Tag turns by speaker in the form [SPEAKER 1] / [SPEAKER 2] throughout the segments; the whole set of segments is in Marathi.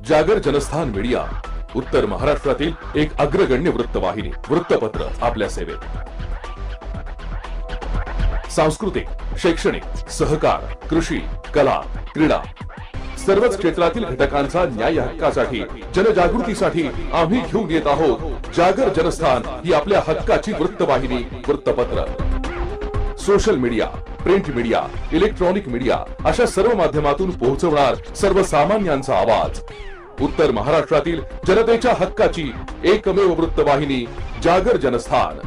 [SPEAKER 1] जागर जनस्थान मीडिया उत्तर महाराष्ट्रातील एक अग्रगण्य वृत्तवाहिनी वृत्तपत्र आपल्या सेवेत. सांस्कृतिक शैक्षणिक सहकार कृषी कला क्रीडा सर्वच क्षेत्रातील घटकांचा न्याय हक्कासाठी जनजागृतीसाठी आम्ही घेऊन येत आहोत जागर जनस्थान ही आपल्या हक्काची वृत्तवाहिनी वृत्तपत्र. Social media print media electronic media अशा सर्व माध्यमातून पोहोचवणार सर्वसामान्यांचा आवाज. उत्तर महाराष्ट्रातील जनतेच्या हक्काची एकमेव वृत्तवाहिनी जागर जनस्थान.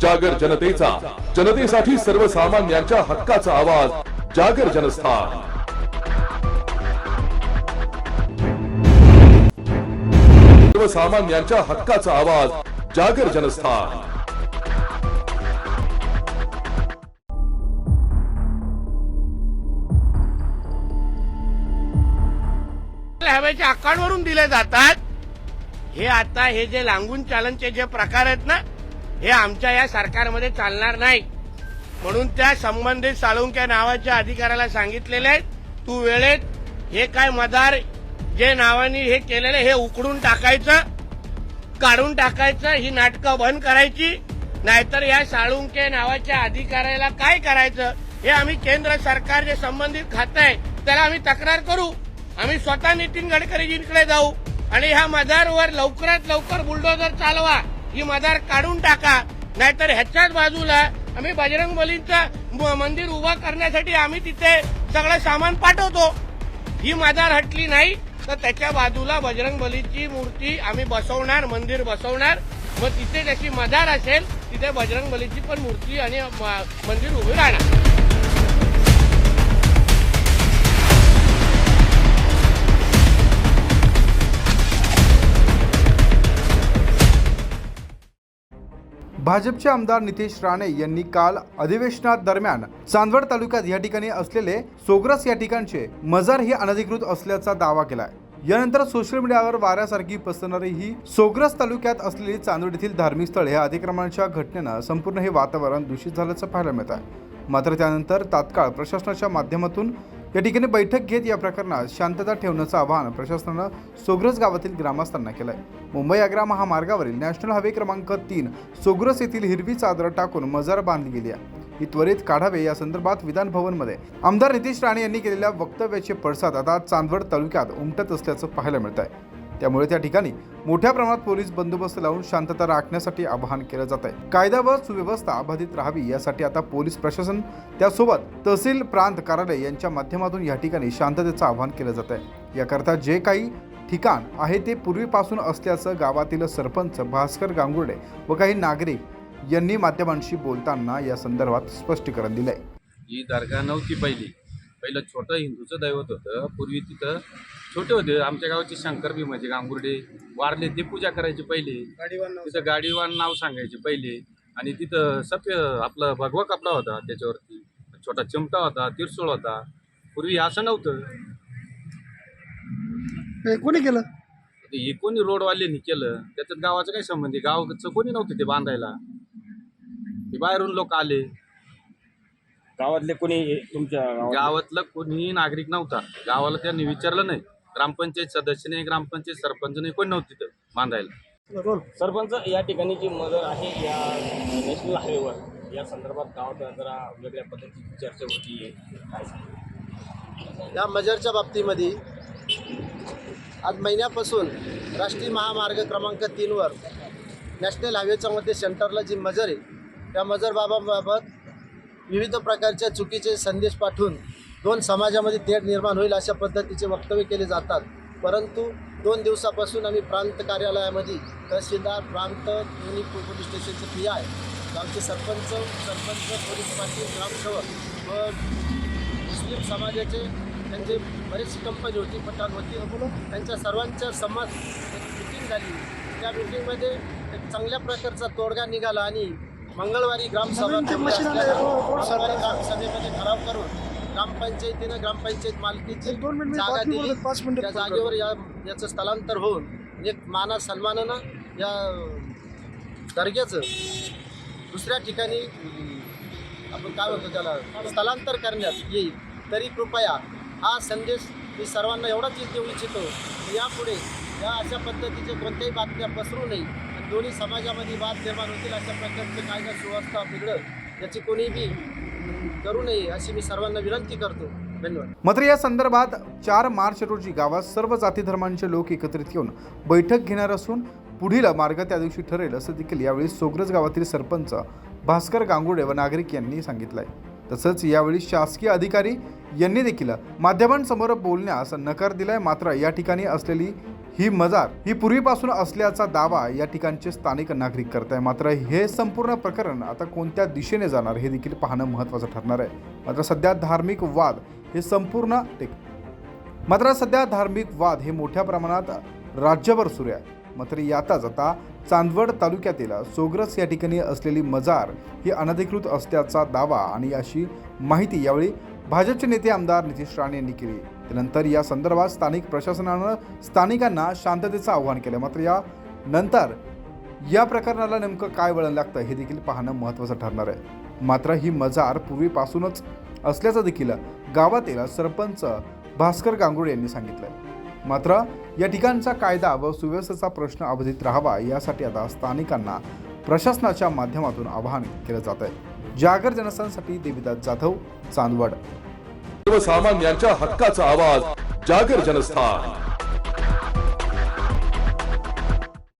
[SPEAKER 1] जागर जनतेचा जनतेसाठी सर्वसामान्यांच्या हक्काचा आवाज जागर जनस्थान. सर्वसामान्यांच्या हक्काचा आवाज जागर जनस्थान.
[SPEAKER 2] हव्याच्या अकाउंटवरून दिले जातात. हे आता हे जे लांगून चालनचे जे प्रकार आहेत ना हे आमच्या या सरकारमध्ये चालणार नाही. म्हणून त्या संबंधित साळुंक्या नावाच्या अधिकाऱ्याला सांगितलेले आहे तू वेळेत हे काय मदार जे नावाने हे केलेलं हे उकडून टाकायचं काढून टाकायचं ही नाटकं बंद करायची नाहीतर या साळुंके नावाच्या अधिकाऱ्याला काय करायचं? हे आम्ही केंद्र सरकार जे संबंधित खातं आहे त्याला आम्ही तक्रार करू. आम्ही स्वतः नितीन गडकरीजींकडे जाऊ आणि ह्या मदारवर लवकरात लवकर बुलडोजर चालवा. ही मदार काढून टाका. नाहीतर ह्याच्याच बाजूला आम्ही बजरंग बलींचं म- मंदिर उभं करण्यासाठी आम्ही तिथे सगळं सामान पाठवतो. ही मदार हटली नाही तर त्याच्या बाजूला बजरंग बलीची मूर्ती आम्ही बसवणार मंदिर बसवणार. मग तिथे त्याची मदार असेल तिथे बजरंग बलीची पण मूर्ती आणि म- मंदिर उभे राहणार.
[SPEAKER 3] भाजपचे आमदार नितेश राणे यांनी काल अधिवेशनात दरम्यान चांदवड तालुक्यात या ठिकाणी असलेले सोग्रस या ठिकाणचे मजार हे अनधिकृत असल्याचा दावा केलाय. यानंतर सोशल मीडियावर वाऱ्यासारखी पसरणारी ही सोग्रस तालुक्यात असलेली चांदवड येथील धार्मिक स्थळ या अतिक्रमणाच्या घटनेनं संपूर्ण हे वातावरण दूषित झाल्याचं पाहायला मिळत आहे मात्र त्यानंतर तात्काळ प्रशासनाच्या माध्यमातून या ठिकाणी बैठक घेत या प्रकरणात शांतता ठेवण्याचं आवाहन प्रशासनानं सोग्रस गावातील ग्रामस्थांना केलंय. मुंबई आग्रा महामार्गावरील नॅशनल हायवे क्रमांक तीन सोग्रस येथील हिरवी चादर टाकून मजार बांधली गेली आहे. ही त्वरित काढावे या संदर्भात विधान भवनमध्ये आमदार नितीश राणे यांनी केलेल्या वक्तव्याचे पडसाद आता चांदवड तालुक्यात उमटत असल्याचं पाहायला मिळत आहे त्यामुळे त्या ठिकाणी मोठ्या प्रमाणात पोलीस बंदोबस्त लावून शांतता राखण्यासाठी आवाहन केलं जात आहे कायदा व सुव्यवस्था अबाधित राहावी यासाठी आता पोलीस प्रशासन त्यासोबत तहसील प्रांत कार्यालय यांच्या माध्यमातून या ठिकाणी शांततेचं आवाहन केलं जात आहे याकरता जे काही ठिकाण आहे ते पूर्वीपासून असल्याचं गावातील सरपंच भास्कर गांगुर्डे व काही नागरिक यांनी माध्यमांशी बोलताना या संदर्भात स्पष्टीकरण दिलंय.
[SPEAKER 4] ही दर्गा नव्हती पहिली. पहिलं छोटं हिंदूचं दैवत होतं. पूर्वी तिथं छोटे होते. आमच्या गावाचे शंकर बी म्हणजे गांगुर्डे. वारले ते पूजा करायचे पहिले. तिथं गाडीवान नाव सांगायचे पहिले. आणि तिथं सफे आपलं भगवा कपडा होता त्याच्यावरती. छोटा चिमटा होता तिरसोळ होता. पूर्वी असं नव्हतं.
[SPEAKER 5] हे कोणी केलं?
[SPEAKER 4] ते हे कोणी रोडवाल्यांनी केलं? त्याच्यात गावाचं काय संबंध आहे? गावाचं कोणी नव्हतं ते बांधायला. ते बाहेरून लोक आले.
[SPEAKER 6] गावातले कोणी तुमच्या गावात
[SPEAKER 4] गावातलं कोणीही नागरिक नव्हता. गावाला त्यांनी विचारलं नाही. ग्रामपंचायत सदस्य नाही ग्रामपंचायत सरपंच नाही कोणी नव्हती तिथं बांधायला?
[SPEAKER 6] सरपंच या ठिकाणी जी मदर आहे या नॅशनल हायवेवर या संदर्भात गावात जरा वेगळ्या पद्धतीची चर्चा होती. काय?
[SPEAKER 7] या मजरच्या बाबतीमध्ये आज महिन्यापासून राष्ट्रीय महामार्ग क्रमांक तीनवर नॅशनल हायवेच्या मध्ये सेंटरला जी मजर आहे त्या मजर बाबाबाबत विविध प्रकारच्या चुकीचे संदेश पाठवून दोन समाजामध्ये तेढ निर्माण होईल अशा पद्धतीचे वक्तव्य केले जातात. परंतु दोन दिवसापासून आम्ही प्रांत कार्यालयामध्ये तहसीलदार प्रांत दोन्ही पोलीस स्टेशनचे पी आय गावचे सरपंच सरपंच पोलीस पाटील ग्रामसेवक व मुस्लिम समाजाचे त्यांचे बरेचशी कंपनी होती पठाण होती त्यांच्या सर्वांच्या समाज मिटिंग झाली. त्या मिटिंगमध्ये एक चांगल्या प्रकारचा तोडगा निघाला आणि मंगळवारी ग्रामसभा
[SPEAKER 5] हो, हो,
[SPEAKER 7] मंगळवारी ग्रामसभेमध्ये ठराव करून ग्रामपंचायतीनं ग्रामपंचायत मालकीची
[SPEAKER 5] एक दोन मिनिट
[SPEAKER 7] जागा
[SPEAKER 5] बातमी
[SPEAKER 7] दिली.
[SPEAKER 5] बोलत पाच मिनिटं
[SPEAKER 7] त्या जागेवर या याचं स्थलांतर होऊन एक माना सन्मानानं या दर्ग्याचं दुसऱ्या ठिकाणी अं, आपण काय म्हणतो त्याला स्थलांतर करण्यात येईल. तरी कृपया हा संदेश मी सर्वांना एवढाच देऊ इच्छितो की यापुढे या अशा पद्धतीचे कोणत्याही बातम्या पसरू नये आणि दोन्ही समाजामध्ये वाद निर्माण होतील अशा प्रकारचे कायदा सुव्यवस्था बिघडत याची कोणी बी अं, करू नये अशी मी सर्वांना विनंती करतो. धन्यवाद.
[SPEAKER 3] मात्र या संदर्भात चार मार्च रोजी गावात सर्व जाती धर्मांचे लोक एकत्रित येऊन बैठक घेणार असून पुढील मार्ग त्या दिवशी ठरेल असं देखील यावेळी सोग्रज गावातील सरपंच भास्कर गांगुडे व नागरिक यांनी सांगितलंय. तसंच यावेळी शासकीय अधिकारी यांनी देखील माध्यमांसमोर बोलण्यास नकार दिलाय. मात्र या ठिकाणी असलेली ही मजार ही पूर्वीपासून असल्याचा दावा या ठिकाणचे स्थानिक नागरिक करत आहे मात्र हे संपूर्ण प्रकरण आता कोणत्या दिशेने जाणार हे देखील पाहणं महत्त्वाचं ठरणार आहे. मात्र सध्या धार्मिक वाद हे संपूर्ण टेक मात्र सध्या धार्मिक वाद हे मोठ्या प्रमाणात राज्यभर सुरू आहे. मात्र यातच आता चांदवड तालुक्यातील सोग्रस या ठिकाणी असलेली मजार ही अनधिकृत असल्याचा दावा आणि अशी माहिती यावेळी भाजपचे नेते आमदार नितीश राणे यांनी केली. त्यानंतर या संदर्भात स्थानिक प्रशासनानं स्थानिकांना शांततेचं आवाहन केलं. मात्र या नंतर या प्रकरणाला नेमकं काय वळण लागतं हे देखील पाहणं महत्त्वाचं ठरणार आहे. मात्र ही मजार पूर्वीपासूनच असल्याचं देखील गावातील सरपंच भास्कर गांगुळे यांनी सांगितलं मात्र या ठिकाणचा कायदा व सुव्यवस्थेचा प्रश्न अवधित राहावा यासाठी आता स्थानिकांना प्रशासनाच्या माध्यमातून आवाहन केलं जात आहे जागर जनस्थानसाठी देविदास जाधव चांदवड.
[SPEAKER 1] सर्वसामान्यांच्या हक्काचा आवाज जागर जनस्थान.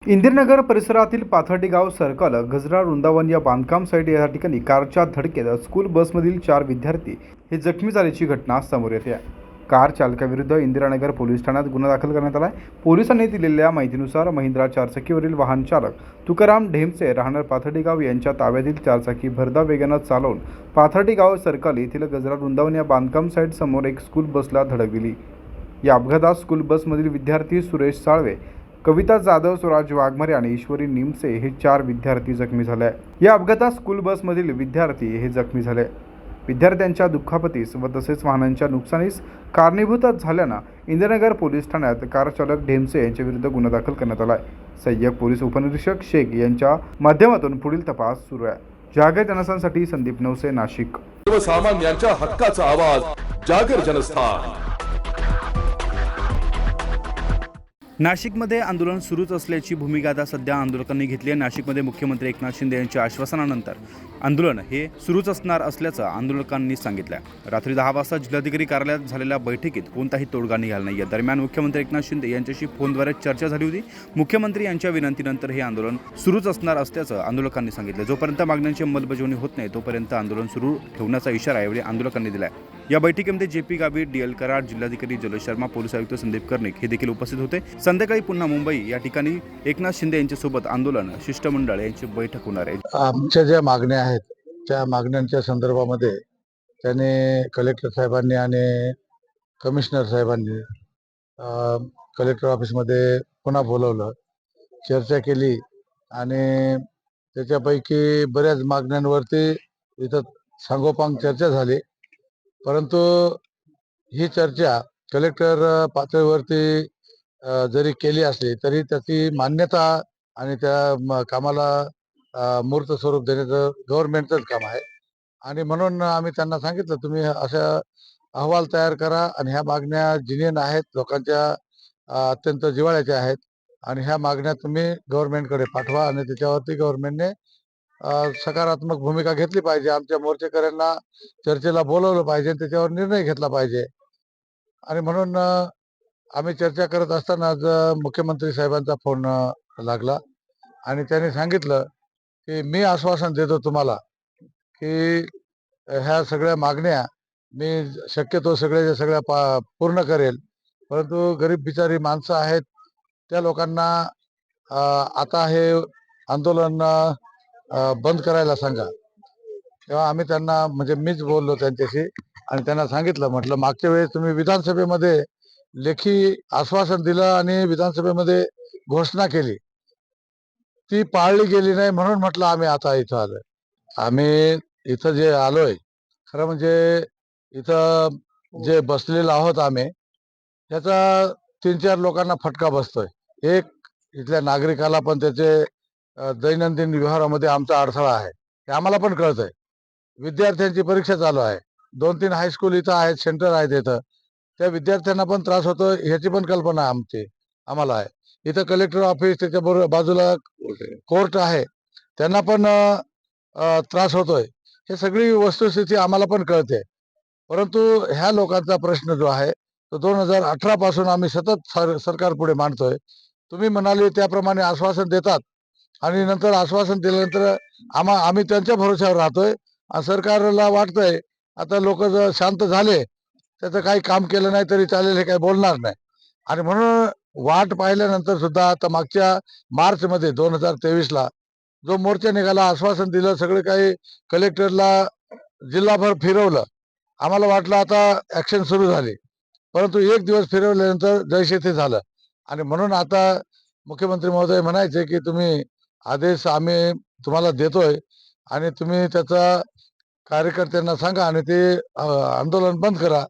[SPEAKER 3] इंदिरनगर परिसरातील पाथर्डी गाव सर्कल गजरा वृंदावन या बांधकाम साईट या ठिकाणी कारच्या धडकेत स्कूल बसमधील चार विद्यार्थी हे जखमी झाल्याची घटना समोर येते आहे. कार चालकाविरुद्ध इंदिरानगर पोलीस ठाण्यात गुन्हा दाखल करण्यात आला आहे पोलिसांनी दिलेल्या माहितीनुसार महिंद्रा चारचाकीवरील वाहन चालक तुकाराम ढेमचे राहणार पाथर्डीगाव यांच्या ताब्यातील चारचाकी भरधाव वेगानं चालवून पाथर्डीगाव सर्कल येथील गजरा वृंदावन या बांधकाम साईट समोर एक स्कूल बसला धडक दिली. या अपघातात स्कूल बसमधील विद्यार्थी सुरेश साळवे कविता जाधव स्वराज वाघमारे आणि ईश्वरी निमसे हे चार विद्यार्थी जखमी झाले. या अपघातात स्कूल बसमधील विद्यार्थी हे जखमी झाले. विद्यार्थ्यांच्या दुखापतीस व तसेच वाहनांच्या नुकसानीस कारणीभूत झाल्यानं इंदिरानगर पोलीस ठाण्यात कार चालक ढेमसे यांच्याविरुद्ध गुन्हा दाखल करण्यात आला आहे सहाय्यक पोलीस उपनिरीक्षक शेख यांच्या माध्यमातून पुढील तपास सुरू आहे. जागर जनस्थानसाठी संदीप नवसे नाशिक.
[SPEAKER 1] सर्वसामान्यांच्या हक्काचा आवाज जागर जनस्थान.
[SPEAKER 3] नाशिकमध्ये आंदोलन सुरूच असल्याची भूमिका आता सध्या आंदोलकांनी घेतली आहे. नाशिकमध्ये मुख्यमंत्री एकनाथ शिंदे यांच्या आश्वासनानंतर आंदोलन हे सुरूच असणार असल्याचं आंदोलकांनी सांगितलं आहे रात्री दहा वाजता जिल्हाधिकारी कार्यालयात झालेल्या बैठकीत कोणताही तोडगा निघाला नाही आहे दरम्यान मुख्यमंत्री एकनाथ शिंदे यांच्याशी फोनद्वारे चर्चा झाली होती. मुख्यमंत्री यांच्या विनंतीनंतर हे आंदोलन सुरूच असणार असल्याचं आंदोलकांनी सांगितलं जोपर्यंत मागण्यांची अंमलबजावणी होत नाही तोपर्यंत आंदोलन सुरू ठेवण्याचा इशारा यावेळी आंदोलकांनी दिला आहे या बैठकीमध्ये J P Gavit D L Karad जिल्हाधिकारी जलोश शर्मा पोलीस आयुक्त संदीप कर्णिक हे देखील उपस्थित होते. संध्याकाळी पुन्हा मुंबई या ठिकाणी एकनाथ शिंदे यांच्यासोबत आंदोलन शिष्टमंडळ यांची बैठक होणार आहे.
[SPEAKER 5] आमच्या ज्या मागण्या आहेत त्या मागण्यांच्या संदर्भामध्ये त्याने कलेक्टर साहेबांनी आणि कमिशनर साहेबांनी कलेक्टर ऑफिसमध्ये पुन्हा बोलवलं चर्चा केली आणि त्याच्यापैकी बऱ्याच मागण्यांवरती इथं सांगोपांग चर्चा झाली. परंतु ही चर्चा कलेक्टर पातळीवरती जरी केली असली तरी त्याची मान्यता आणि त्या म- कामाला मूर्त स्वरूप देण्याचं गव्हर्नमेंटचंच काम आहे. आणि म्हणून आम्ही त्यांना सांगितलं तुम्ही अशा अहवाल तयार करा आणि ह्या मागण्या जिनियन आहेत लोकांच्या अत्यंत जिव्हाळ्याच्या आहेत आणि ह्या मागण्या तुम्ही गव्हर्नमेंटकडे पाठवा आणि त्याच्यावरती गव्हर्नमेंटने सकारात्मक भूमिका घेतली पाहिजे. आमच्या मोर्चेकऱ्यांना चर्चेला बोलवलं पाहिजे त्याच्यावर निर्णय घेतला पाहिजे. आणि म्हणून आम्ही चर्चा करत असताना आज मुख्यमंत्री साहेबांचा फोन लागला. आणि त्यांनी सांगितलं की मी आश्वासन देतो तुम्हाला की ह्या सगळ्या मागण्या मी शक्यतो सगळ्या सगळ्या पा पूर्ण करेल. परंतु गरीब बिचारी माणसं आहेत. त्या लोकांना आता हे आंदोलन बंद करायला सांगा. तेव्हा आम्ही त्यांना म्हणजे मीच बोललो त्यांच्याशी आणि त्यांना सांगितलं म्हटलं मागच्या वेळेस तुम्ही विधानसभेमध्ये लेखी आश्वासन दिलं आणि विधानसभेमध्ये घोषणा केली. ती पाळली गेली नाही म्हणून म्हटलं आम्ही आता इथं आलोय. आम्ही इथं जे आलोय खरं म्हणजे इथं जे बसलेलं आहोत आम्ही त्याचा तीन चार लोकांना फटका बसतोय. एक इथल्या नागरिकाला पण त्याचे दैनंदिन व्यवहारामध्ये आमचा अडथळा आहे. हे आम्हाला पण कळतंय. विद्यार्थ्यांची परीक्षा चालू आहे. दोन तीन हायस्कूल इथं आहेत सेंटर आहेत इथं. त्या विद्यार्थ्यांना पण त्रास होतो ह्याची पण कल्पना आमची आम्हाला आहे. इथं कलेक्टर ऑफिस त्याच्या बरोबर बाजूला कोर्ट आहे. त्यांना पण त्रास होतोय. हे सगळी वस्तुस्थिती आम्हाला पण कळते. परंतु ह्या लोकांचा प्रश्न जो आहे तो दोन हजार अठरा पासून आम्ही सतत सर सरकार पुढे मांडतोय. तुम्ही म्हणाले त्याप्रमाणे आश्वासन देतात. आणि नंतर आश्वासन दिल्यानंतर आम्हा आम्ही त्यांच्या भरोश्यावर राहतोय. सरकारला वाटतंय आता लोक जर शांत झाले त्याचं काही काम केलं नाही तरी चालेल हे काही बोलणार नाही. आणि म्हणून वाट पाहिल्यानंतर सुद्धा आता मागच्या मार्च मध्ये दोन हजार तेवीसला जो मोर्चा निघाला आश्वासन दिलं सगळं काही कलेक्टरला जिल्हाभर फिरवलं. आम्हाला वाटलं आता ऍक्शन सुरू झाली. परंतु एक दिवस फिरवल्यानंतर जैसे ते झालं. आणि म्हणून आता मुख्यमंत्री महोदय म्हणायचे की तुम्ही आदेश आम्ही तुम्हाला देतोय आणि तुम्ही त्याचा कार्यकर्त्यांना सांगा आणि ते आंदोलन बंद करा.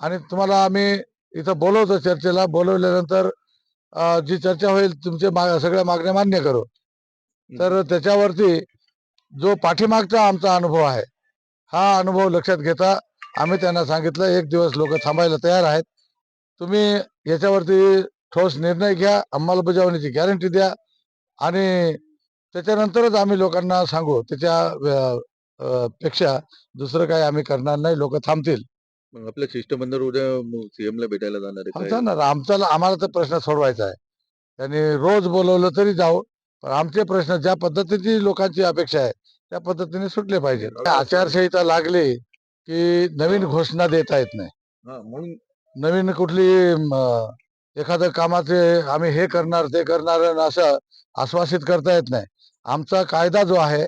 [SPEAKER 5] आणि तुम्हाला आम्ही इथं बोलवतो चर्चेला. बोलवल्यानंतर जी चर्चा होईल तुमचे मा- सगळ्या मागण्या मान्य करू. तर त्याच्यावरती जो पाठीमागचा आमचा अनुभव आहे हा अनुभव लक्षात घेता आम्ही त्यांना सांगितलं एक दिवस लोक थांबायला तयार आहेत. तुम्ही याच्यावरती ठोस निर्णय घ्या अंमलबजावणीची गॅरंटी द्या आणि त्याच्यानंतरच आम्ही लोकांना सांगू त्याच्या पेक्षा दुसरं काही आम्ही करणार नाही लोक थांबतील.
[SPEAKER 8] मग आपल्या शिष्टमंडळ उद्या सीएम ला भेटायला जाणार?
[SPEAKER 5] जाणार. आमचा आम्हाला तर प्रश्न सोडवायचा आहे. त्यांनी रोज बोलवलं तरी जाऊ पण आमचे प्रश्न ज्या पद्धतीची लोकांची अपेक्षा आहे त्या पद्धतीने सुटले पाहिजे. आचारसंहिता लागली की नवीन घोषणा देता येत नाही.
[SPEAKER 8] म्हणून
[SPEAKER 5] नवीन कुठली एखादं कामाचे आम्ही हे करणार ते करणार असं आश्वासित करता येत नाही. आमचा कायदा जो आहे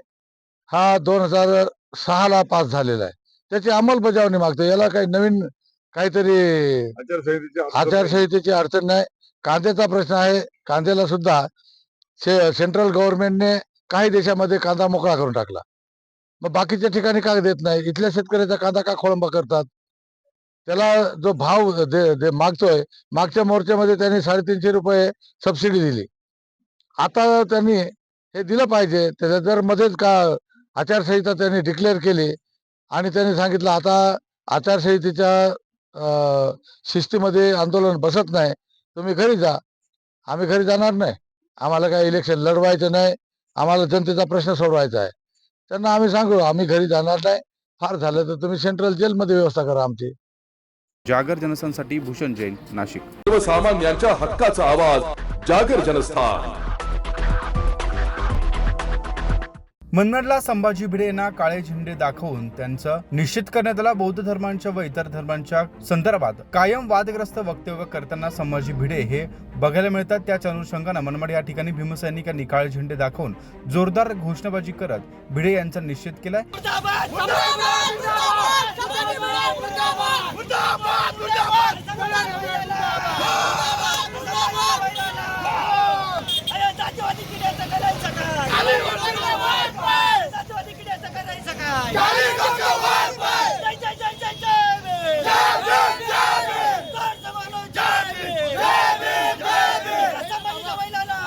[SPEAKER 5] हा दोन हजार सहा ला पास झालेला आहे. त्याची अंमलबजावणी मागतो याला काही नवीन काहीतरी आचारसंहितेची अडचण नाही. कांद्याचा प्रश्न आहे. कांद्याला सुद्धा से- सेंट्रल गव्हर्नमेंटने काही देशामध्ये कांदा मोकळा करून टाकला. मग बाकीच्या ठिकाणी का देत नाही? इथल्या शेतकऱ्याचा कांदा का खोळंबा करतात? त्याला जो भाव दे, दे मागतोय मागच्या मोर्चामध्ये त्यांनी साडेतीनशे रुपये सबसिडी दिली. आता त्यांनी हे दिलं पाहिजे. त्याच्या जर मध्येच का आचारसंहिता त्यांनी डिक्लेअर केली आणि त्यांनी सांगितलं आता आचारसंहितेच्या शिस्तीमध्ये आंदोलन बसत नाही तुम्ही घरी जा. आम्ही घरी जाणार नाही. आम्हाला काय इलेक्शन लढवायचं नाही. आम्हाला जनतेचा प्रश्न सोडवायचा आहे. त्यांना आम्ही सांगू आम्ही घरी जाणार नाही. फार झालं तर तुम्ही सेंट्रल जेलमध्ये व्यवस्था करा आमची.
[SPEAKER 3] जागर जनसंसाठी भूषण जैन नाशिक.
[SPEAKER 1] सर्वसामान्यांच्या हक्काचा आवाज जागर जनस्थान.
[SPEAKER 3] मनमाडला संभाजी भिडे यांना काळे झेंडे दाखवून त्यांचं निश्चित करण्यात आला बौद्ध धर्मांच्या व इतर धर्मांच्या संदर्भात कायम वादग्रस्त वक्तव्य करताना संभाजी भिडे हे बघायला मिळतात त्याच अनुषंगानं मनमाड या ठिकाणी भीमसैनिकांनी काळे झेंडे दाखवून जोरदार घोषणाबाजी करत भिडे यांचा निश्चित केलाय
[SPEAKER 9] करायचं काय जय जय जय जय जय भीम. जोर जवानो, जय भीम. संभाजीच्या बैलाला.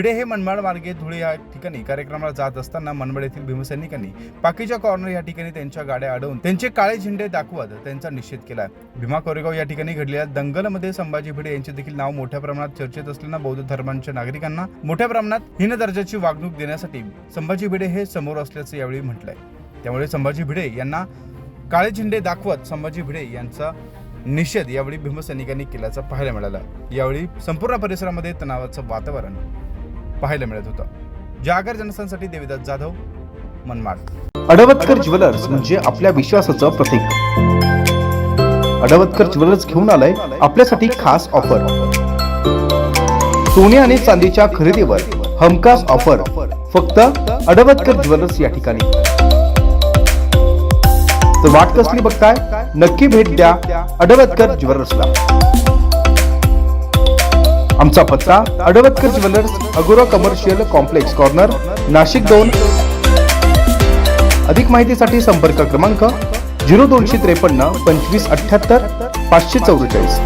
[SPEAKER 3] भिडे हे मनमाड मार्गे धुळे या ठिकाणी कार्यक्रमाला जात असताना मनमाड येथील भीमसैनिकांनी पाकीच्या कॉर्नर या ठिकाणी त्यांच्या गाड्या अडवून त्यांचे काळे झेंडे दाखवत त्यांचा निषेध केला. भीमा कोरेगाव या ठिकाणी घडलेल्या दंगलमध्ये संभाजी भिडे यांचे देखील नाव मोठ्या प्रमाणात चर्चेत असल्यानं बौद्ध धर्मांच्या नागरिकांना मोठ्या प्रमाणात हीन दर्जाची वागणूक देण्यासाठी संभाजी भिडे हे समोर असल्याचं यावेळी म्हटलंय. त्यामुळे संभाजी भिडे यांना काळे झेंडे दाखवत संभाजी भिडे यांचा निषेध यावेळी भीमसैनिकांनी केल्याचं पाहायला मिळालं. यावेळी संपूर्ण परिसरामध्ये तणावाचं वातावरण पाहायला मिळत होतं. जागर जनस्थानसाठी देविदास जाधव मनमाड.
[SPEAKER 10] अडवतकर ज्वेलर्स म्हणजे आपल्या विश्वासाचं प्रतीक. अडवतकर ज्वेलर्स घेऊन आलाय आपल्यासाठी खास ऑफर. सोने आणि चांदीच्या खरेदीवर हमखास ऑफर. फक्त अडवतकर ज्वेलर्स या ठिकाणी. तर वाट कसली बघताय? नक्की भेट द्या अडवतकर ज्वेलर्सला. आमचा पत्ता Advatkar jewellers Agora commercial complex corner Nashik दोन. अधिक माहितीसाठी संपर्क क्रमांक झिरो दोनशे त्रेपन्न पंचवीस अठ्ठ्याहत्तर पाचशे चौवेचाळीस.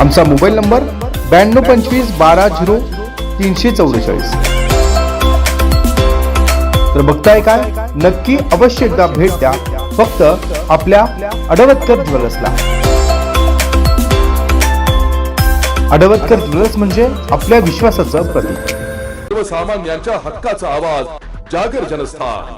[SPEAKER 10] आमचा मोबाईल नंबर ब्याण्णव पंचवीस बारा झिरो तीनशे चौवेचाळीस.
[SPEAKER 3] तर बघताय काय? नक्की अवश्य एकदा भेट द्या. फक्त आपल्या अडवतकर ज्वेलर्सला. अडवतकर ज्वेलर्स म्हणजे आपल्या विश्वासाचं प्रतीक.
[SPEAKER 1] सर्वसामान्यांच्या हक्काचा आवाज जागर जनस्थान.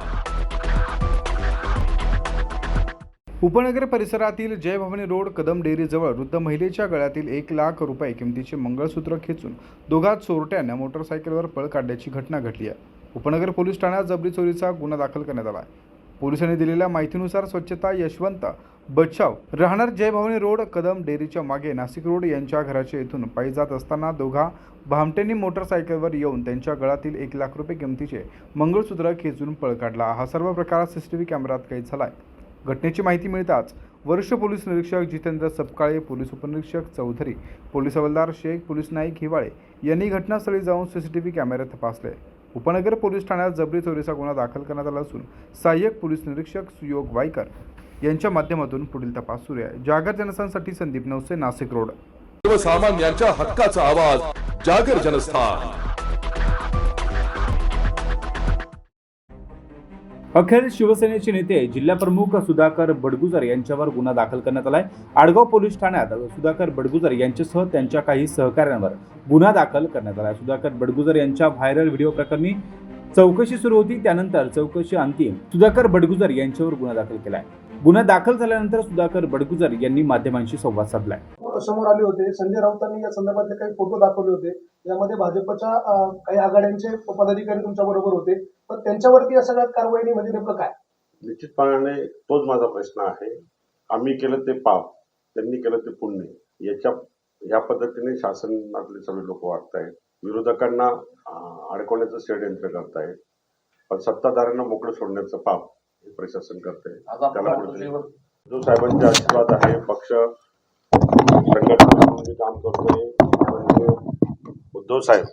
[SPEAKER 11] उपनगर परिसरातील जय भवानी रोड कदम डेअरीजवळ वृद्ध महिलेच्या गळ्यातील एक लाख रुपये किमतीचे मंगळसूत्र खेचून दोघा चोरट्यानं मोटरसायकलवर पळ काढल्याची घटना घडली आहे. उपनगर पोलीस ठाण्यात जबरी चोरीचा गुन्हा दाखल करण्यात आला आहे. पोलिसांनी दिलेल्या माहितीनुसार स्वच्छता यशवंत बचाव राहणार जयभवानी रोड कदम डेअरीच्या मागे नाशिक रोड यांच्या घराच्या येथून पायी जात असताना दोघा भामटेंनी मोटरसायकलवर येऊन त्यांच्या गळातील एक लाख रुपये किमतीचे मंगळसूत्र खेचून पळ काढला. हा सर्व प्रकार सी टी वी कॅमेरात कैद झाला आहे घटनेची माहिती मिळताच वरिष्ठ पोलीस निरीक्षक जितेंद्र सपकाळे पोलीस उपनिरीक्षक चौधरी पोलीस हवालदार शेख पोलीस नाईक हिवाळे यांनी घटनास्थळी जाऊन सीसीटीव्ही कॅमेरे तपासले. उपनगर पोलीस ठाण्यात जबरी चोरीचा गुन्हा दाखल करण्यात आला असून सहाय्यक पोलीस निरीक्षक सुयोग वायकर यांच्या माध्यमातून पुढील तपास सुरू आहे. जागर जनस्थानसाठी संदीप नवसे नाशिक रोड.
[SPEAKER 1] सर्वसामान्यांच्या हक्काचा आवाज जागर जनस्थान.
[SPEAKER 11] अखेर शिवसेनेचे नेते जिल्हाप्रमुख सुधाकर बडगुजर यांच्यावर गुन्हा दाखल करण्यात आलाय. आडगाव पोलीस ठाण्यात सुधाकर बडगुजर यांच्यासह त्यांच्या काही सहकाऱ्यांवर गुन्हा दाखल करण्यात आलाय. सुधाकर बडगुजर यांच्या व्हायरल व्हिडिओ प्रकरणी चौकशी सुरू होती त्यानंतर चौकशी अंतिम सुधाकर बडगुजर यांच्यावर गुन्हा दाखल केलाय. गुन्हा दाखल झाल्यानंतर सुधाकर बडगुजर यांनी माध्यमांशी संवाद साधलाय.
[SPEAKER 12] समोर आले होते. संजय राऊतांनी या संदर्भातले काही फोटो दाखवले होते. यामध्ये भाजपच्या काही आघाड्यांचे पदाधिकारी तुमच्या बरोबर होते. पण त्यांच्यावरती या सगळ्यात कारवाई म्हणजे नेमकं काय?
[SPEAKER 13] निश्चितपणाने तोच माझा प्रश्न आहे. आम्ही केलं ते पाप त्यांनी केलं ते पुण्य. याच्या या पद्धतीने शासनातले सगळे लोक वागतायत. विरोधकांना अडकवण्याचं षडयंत्र करतायत. पण सत्ताधाऱ्यांना मोकळं सोडण्याचं पाप हे प्रशासन करतंय. त्याला जो साहेबांचे आशीर्वाद आहे पक्ष संघटना काम करतोय म्हणजे उद्धव साहेब.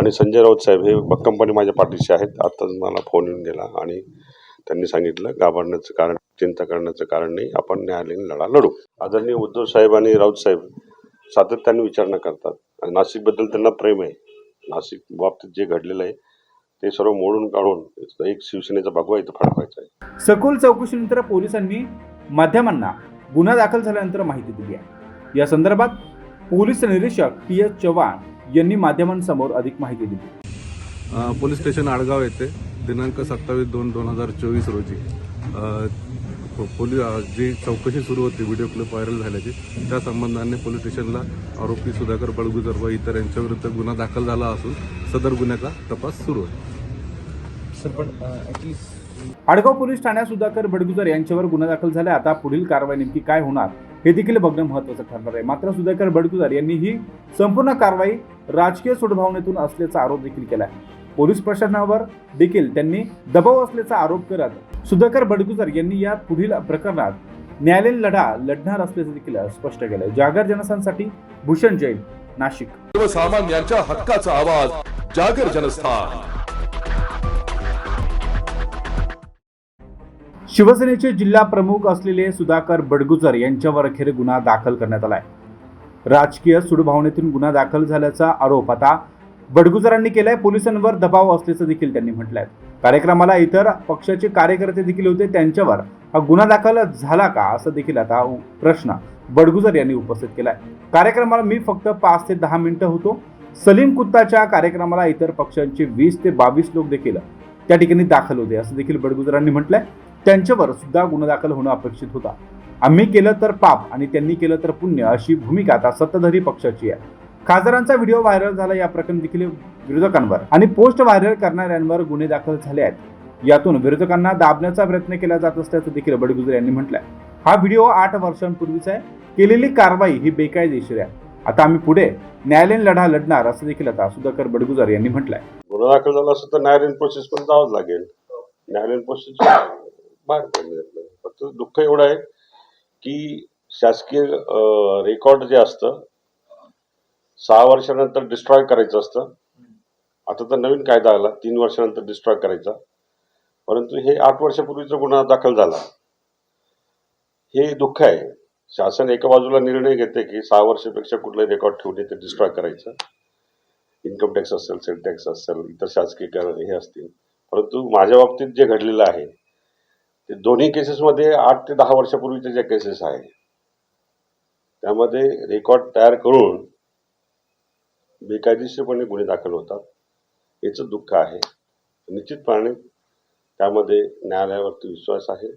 [SPEAKER 13] आणि संजय राऊत साहेब हे भक्कमपणे माझ्या पाठीशी आहेत. आत्ताच मला फोन येऊन गेला आणि त्यांनी सांगितलं घाबरण्याचं कारण चिंता करण्याचं कारण नाही आपण न्यायालयीन लढा लढू. आदरणीय उद्धव साहेब आणि राऊत साहेब सातत्याने विचारणा करतात. आणि नाशिकबद्दल त्यांना प्रेम आहे. नाशिक बाबतीत जे घडलेलं आहे ते सर्व मोडून काढून एक शिवसेनेचा भगवा इथं फडकवायचा आहे.
[SPEAKER 11] सखोल चौकशीनंतर पोलिसांनी माध्यमांना गुन्हा दाखल झाल्यानंतर माहिती दिली आहे. या संदर्भात पोलीस निरीक्षक पी एस चव्हाण यांनी माध्यमांसमोर अधिक माहिती दिली.
[SPEAKER 14] पोलीस स्टेशन आडगाव येथे दिनांक सत्तावीस दोन दोन हजार चोवीस रोजी पोलीस जी चौकशी सुरू होती व्हिडिओ क्लिप व्हायरल झाल्याची त्या संबंधाने पोलीस स्टेशनला आरोपी सुधाकर बळगुजर व इतर यांच्याविरुद्ध गुन्हा दाखल झाला असून सदर गुन्ह्याचा तपास सुरू आहे.
[SPEAKER 11] आडगाव पोलीस ठाण्यात सुधाकर बडगुजर यांच्यावर गुन्हा दाखल झाला. आता पुढील कारवाई नेमकी काय होणार? हे देखील बघणं महत्वाचं ठरणार आहे. मात्र सुधाकर बडगुजर यांनी ही संपूर्ण कारवाई राजकीय सुडभावनेतून असल्याचा आरोप देखील केला आहे पोलीस प्रशासनावर देखील त्यांनी दबाव असल्याचा आरोप करत सुधाकर बडगुजर यांनी या पुढील प्रकरणात न्यायालयीन लढा लढणार असल्याचं देखील स्पष्ट केलं जागर जनसांसाठी भूषण जैन नाशिक.
[SPEAKER 1] सर्वसामान्यांच्या हक्काचा आवाज जागर जनस्थान.
[SPEAKER 11] शिवसेनेचे जिल्हा प्रमुख असलेले सुधाकर बडगुजर यांच्यावर अखेर गुन्हा दाखल करण्यात आला आहे राजकीय सुडभावनेतून गुन्हा दाखल झाल्याचा आरोप आता बडगुजरांनी केलाय. पोलिसांवर दबाव असल्याचं देखील त्यांनी म्हटलंय. कार्यक्रमाला इतर पक्षाचे कार्यकर्ते देखील होते. त्यांच्यावर हा गुन्हा दाखल झाला का असं देखील आता प्रश्न बडगुजर यांनी उपस्थित केलाय. कार्यक्रमाला मी फक्त पाच ते दहा मिनिटं होतो. सलीम कुत्ताच्या कार्यक्रमाला इतर पक्षांचे वीस ते बावीस लोक देखील त्या ठिकाणी दाखल होते असं देखील बडगुजरांनी म्हटलंय. त्यांच्यावर सुद्धा गुन्हा दाखल होणं अपेक्षित होता. आम्ही केलं तर पाप आणि त्यांनी केलं तर पुण्य अशी भूमिका आता सत्ताधारी पक्षाची आहे. खासदारांचा व्हिडिओ व्हायरल झाला या प्रकरणी देखील विरोधकांवर आणि पोस्ट व्हायरल करणाऱ्यांवर गुन्हे दाखल झाले आहेत. यातून विरोधकांना दाबण्याचा प्रयत्न केला जात असल्याचं देखील बडगुजर यांनी म्हटलंय. हा व्हिडिओ आठ वर्षांपूर्वीचा आहे. केलेली कारवाई ही बेकायदेशीर आहे. आता आम्ही पुढे न्यायालयीन लढा लढणार असं देखील आता सुधाकर बडगुजर यांनी म्हटलंय.
[SPEAKER 13] गुन्हा दाखल झाला असं तर न्यायालयीन प्रोसेस पण जावंच लागेल. न्यायालयीन प्रोसेस बाहेर पडले फक्त दुःख एवढं आहे की शासकीय रेकॉर्ड जे असतं सहा वर्षानंतर डिस्ट्रॉय करायचं असतं. आता तर नवीन कायदा आला तीन वर्षानंतर डिस्ट्रॉय करायचा. परंतु हे आठ वर्षापूर्वीचा गुन्हा दाखल झाला. हे दुःख आहे. शासन एका बाजूला निर्णय घेते की सहा वर्षापेक्षा कुठलंही रेकॉर्ड ठेवणे ते डिस्ट्रॉय करायचं. इन्कम टॅक्स असेल सेल टॅक्स असेल इतर शासकीय हे असतील. परंतु माझ्या बाबतीत जे घडलेलं आहे ते दोन्ही केसेसमध्ये आठ ते दहा वर्षापूर्वीच्या ज्या केसेस आहे त्यामध्ये रेकॉर्ड तयार करून बेकायदेशीरपणे गुन्हे दाखल होतात. याचं दुःख आहे. निश्चितपणे त्यामध्ये न्यायालयावरती विश्वास आहे.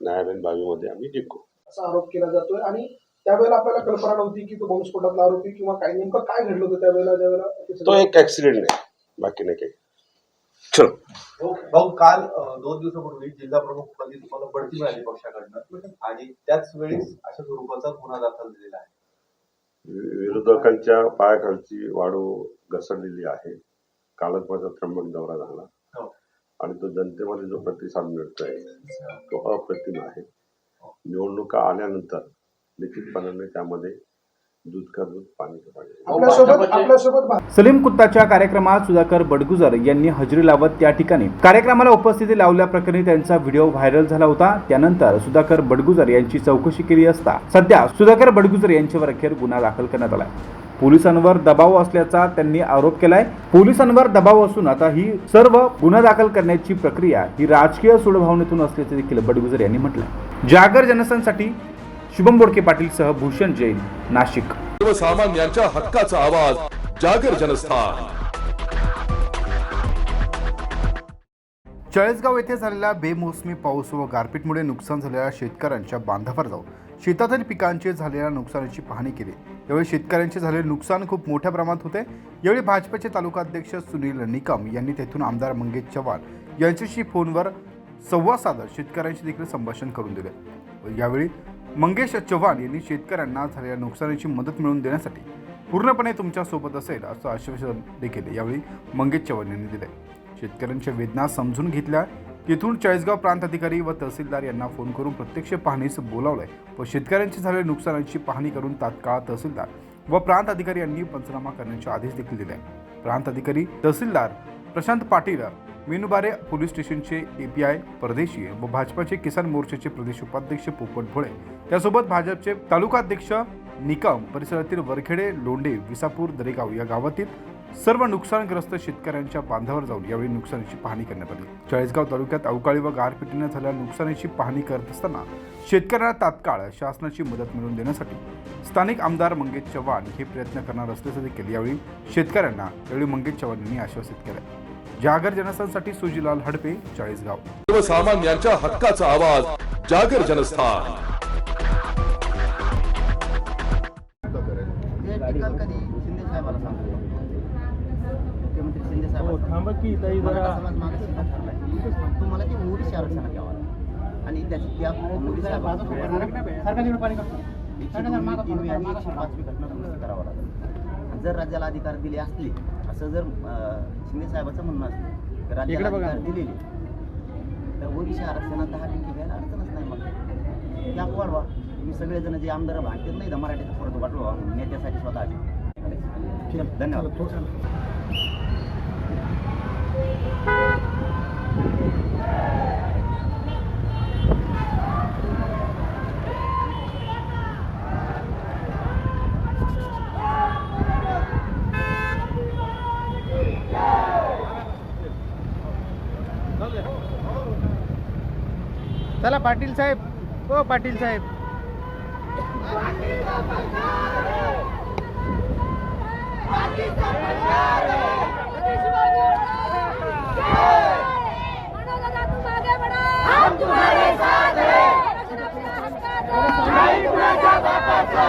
[SPEAKER 13] न्यायालयीन बाबीमध्ये आम्ही जिंकू
[SPEAKER 12] असा आरोप केला जातोय आणि त्यावेळेला आपल्याला कल्पना नव्हती की तो बॉम्बस्फोटातला आरोपी किंवा काय नेमकं काय घडलं होतं त्यावेळेला ज्यावेळेला ते
[SPEAKER 13] एक ऍक्सिडेंट आहे. बाकी नाही काही. चलो.
[SPEAKER 15] भाऊ काल दोन दिवसापूर्वी जिल्हा प्रमुख पदी तुम्हाला बढती मिळाली पक्षाकडनं. आणि त्याच वेळेस अशा स्वरूपाचा गुन्हा दाखल झालेला आहे.
[SPEAKER 13] विरोधकांच्या पायाखालची वाळू घसरलेली आहे. कालच माझा त्र्यंबक दौरा झाला.
[SPEAKER 15] हो.
[SPEAKER 13] आणि तो जनतेमध्ये जो प्रतिसाद मिळतोय तो अप्रतिम आहे. निवडणुका आल्यानंतर निश्चितपणाने त्यामध्ये दूध का दूध पाणी का
[SPEAKER 12] भा-
[SPEAKER 3] सलीम कुत्ताच्या कार्यक्रमात सुधाकर बडगुजर यांनी हजेरी लावत त्या ठिकाणी. कार्यक्रमाला उपस्थिती लावल्याप्रकरणी त्यांचा व्हिडिओ व्हायरल झाला होता. त्यानंतर सुधाकर बडगुजर यांची चौकशी केली असता सध्या सुधाकर बडगुजर यांच्यावर अखेर गुन्हा दाखल करण्यात आलाय. पोलिसांवर दबाव असल्याचा त्यांनी आरोप केलाय. पोलिसांवर दबाव असून आता ही सर्व गुन्हा दाखल करण्याची प्रक्रिया ही राजकीय सूडभावनेतून असल्याचे देखील बडगुजर यांनी म्हटलंय. जागर जनसंसाठी शुभम बोडके पाटील सह भूषण जैन नाशिक.
[SPEAKER 1] सर्वसामान्यांच्या हक्काचा आवाज जागर जनस्थान.
[SPEAKER 3] चाळीसगाव येथे झालेल्या बेमोसमी पाऊस व गारपीटमुळे नुकसान झालेल्या शेतकऱ्यांच्या बांधावर जाऊन शेतातील पिकांचे झालेल्या नुकसानाची पाहणी केली. यावेळी शेतकऱ्यांचे झालेले नुकसान खूप मोठ्या प्रमाणात होते. यावेळी भाजपचे तालुकाध्यक्ष सुनील निकम यांनी तेथून आमदार मंगेश चव्हाण यांच्याशी फोनवर संवाद साधत शेतकऱ्यांशी देखील संभाषण करून दिले. यावेळी मंगेश चव्हाण यांनी शेतकऱ्यांना झालेल्या नुकसानीची मदत मिळवून देण्यासाठी पूर्णपणे तुमच्यासोबत असेल असं आश्वासन देखील यावेळी मंगेश चव्हाण यांनी दिले शेतकऱ्यांच्या वेदना समजून घेतल्या. तिथून चाळीसगाव प्रांत अधिकारी व तहसीलदार यांना फोन करून प्रत्यक्ष पाहणीस बोलावलंय व शेतकऱ्यांची झालेल्या नुकसानाची पाहणी करून तात्काळ तहसीलदार व प्रांत अधिकारी यांनी पंचनामा करण्याचे आदेश देखील दिले. प्रांत अधिकारी तहसीलदार प्रशांत पाटील मेनुबारे पोलीस स्टेशनचे एपीआय परदेशी व भाजपाचे किसान मोर्चाचे प्रदेश उपाध्यक्ष पोपट भोळे. त्यासोबत भाजपचे तालुकाध्यक्ष निकम परिसरातील वरखेडे लोंढे विसापूर दरेगाव या गावातील सर्व नुकसानग्रस्त शेतकऱ्यांच्या बांधावर जाऊन यावेळी नुकसानीची पाहणी करण्यात आली. चाळीसगाव तालुक्यात अवकाळी व गारपिटीने झालेल्या नुकसानीची पाहणी करत असताना शेतकऱ्यांना तात्काळ शासनाची मदत मिळवून देण्यासाठी स्थानिक आमदार मंगेश चव्हाण हे प्रयत्न करणार असल्याचं देखील यावेळी शेतकऱ्यांना यावेळी मंगेश चव्हाण यांनी आश्वासित केलं जागर जनस्थानसाठी सुजीलाल हडपे चाळीसगाव
[SPEAKER 1] सर्वसामान्यांच्या हक्काचा आवाज जागर जनस्थान
[SPEAKER 16] हे कधी शिंदे साहेबाला सांगतो मुख्यमंत्री शिंदे साहेब तुम्हाला ती लागेल आणि त्याची त्या मोदी साहेबांची तीन वेळा आणि एकशे पाचवी घटना दुरुस्त करावं लागेल जर राज्याला अधिकार दिले असले असं जर शिंदे साहेबाचं म्हणणं असलं तर राज्याला अधिकार दिलेले. तर ओबीसी आरक्षणात दहा टक्के घ्यायला अडचणच नाही मग. त्या वाढवा. तुम्ही सगळेजण जे आमदार भांडतात नाही मराठीचा परत वाढवा नेत्यासाठी स्वतः. धन्यवाद.
[SPEAKER 3] चला पाटील साहेब. हो पाटील साहेब.
[SPEAKER 17] हम तुम्हारे साथ हैं नाही कुणाच्या बापाचा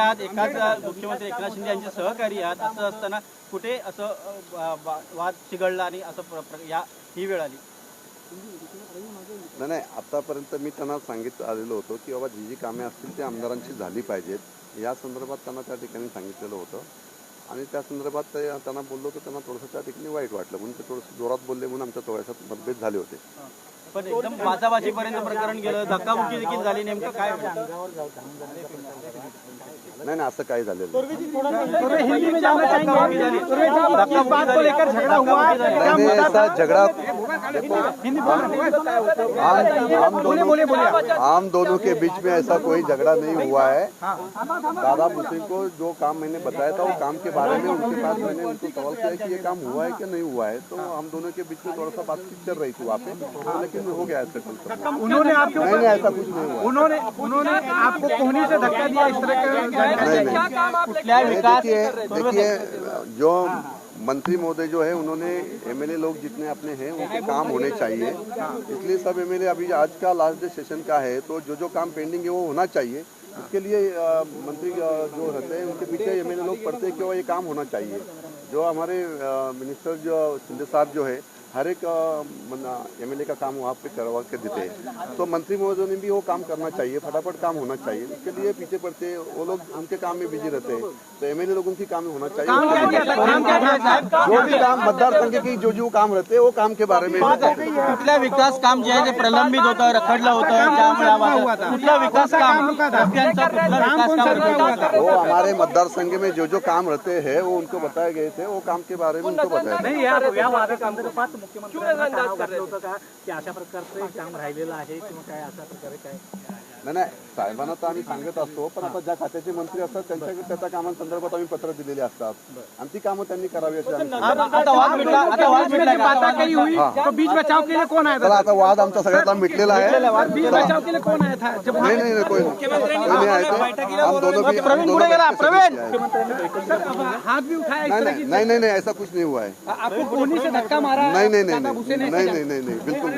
[SPEAKER 6] आहात एकाच मुख्यमंत्री एकनाथ शिंदे यांचे सहकारी आहात असं असताना कुठे असं वाद चिघळला आणि असं या ही वेळ आली?
[SPEAKER 18] नाही नाही आतापर्यंत मी त्यांना सांगित आलेलो होतो की बाबा जी जी कामे असतील ते आमदारांची झाली पाहिजेत. या संदर्भात त्यांना त्या ठिकाणी सांगितलेलं होतं. आणि त्या संदर्भात ते त्यांना बोललो तर त्यांना थोडंसं त्या ठिकाणी वाईट वाटलं. म्हणून ते थोडंसं जोरात बोलले म्हणून आमच्या थोड्याशा मतभेद झाले होते.
[SPEAKER 6] पण एकदम बाचाबाचीपर्यंत प्रकरण गेलं धक्काबुक्की देखील झाली नेमकं काय
[SPEAKER 18] नाही असं झालेलं ऐसा झगड़ा दोनों आम दोनों के बीच में ऐसा कोई झगड़ा नहीं हुआ है। दादा भूसिंह को जो काम मैंने बताया था वो काम के बारे में उनके पास मैंने उनको सवाल किया कि ये काम हुआ है कि नहीं हुआ है। तो हम दोनों के बीच में थोड़ा सा बातचीत चल रही थी वहाँ पे। लेकिन हो गया ऐसा कुछ
[SPEAKER 19] उन्होंने आपके
[SPEAKER 18] नहीं नहीं ऐसा कुछ नहीं हुआ।
[SPEAKER 19] उन्होंने उन्होंने आपको कोहनी से धक्का दिया इस तरह का
[SPEAKER 18] देखिए देखिए जो मंत्री महोदय जो है उन्होंने एमएलए लोग जितने अपने हैं उनके काम होने चाहिए। इसलिए सब एमएलए अभी आज का लास्ट डे सेशन का है तो जो जो काम पेंडिंग है वो होना चाहिए। इसके लिए मंत्री जो रहते हैं उनके पीछे एमएलए लोग पढ़ते हैं कि वो ये काम होना चाहिए। जो हमारे मिनिस्टर जो शिंदे साहब जो है हर एक एम एल ए का काम वहाँ पे करवा के देते हैं। तो मंत्री महोदय ने भी वो काम करना चाहिए फटाफट काम होना चाहिए। इसके लिए पीछे पड़ते वो लोग उनके काम में बिज़ी रहते हैं। तो एम एल ए लोगों की काम होना चाहिए। जो भी काम मतदार संघ की जो जो काम रहते हैं वो काम के बारे में
[SPEAKER 6] विकास काम जे आहे ते प्रलंबित होतं रखडलं होतं त्यामुळे कुठलं विकास काम रस्त्यांचं विकास काम
[SPEAKER 18] वो हमारे मतदार संघ में जो जो काम रहते हैं वो उनको बताए गए थे वो काम के बारे में उनको बताया
[SPEAKER 19] नाही या होतं. का? की अशा प्रकारचं काम राहिलेलं आहे किंवा काय अशा प्रकारे काय?
[SPEAKER 18] नहीं नहीं साहेबांना तर आम्ही सांगत असतो ज्या खात्याचे मंत्री असतात त्यांच्याकडे त्याच्या कामांसंदर्भात आम्ही पत्र दिलेली असतात. ती कामं त्यांनी
[SPEAKER 6] वाद
[SPEAKER 18] आमचा सगळ्याचा मिटलेला नहीं नहीं नहीं ऐसा कुछ नहीं हुआ है.
[SPEAKER 19] धक्का मारा
[SPEAKER 18] नहीं नहीं नहीं नहीं. नहीं नहीं बिल्कुल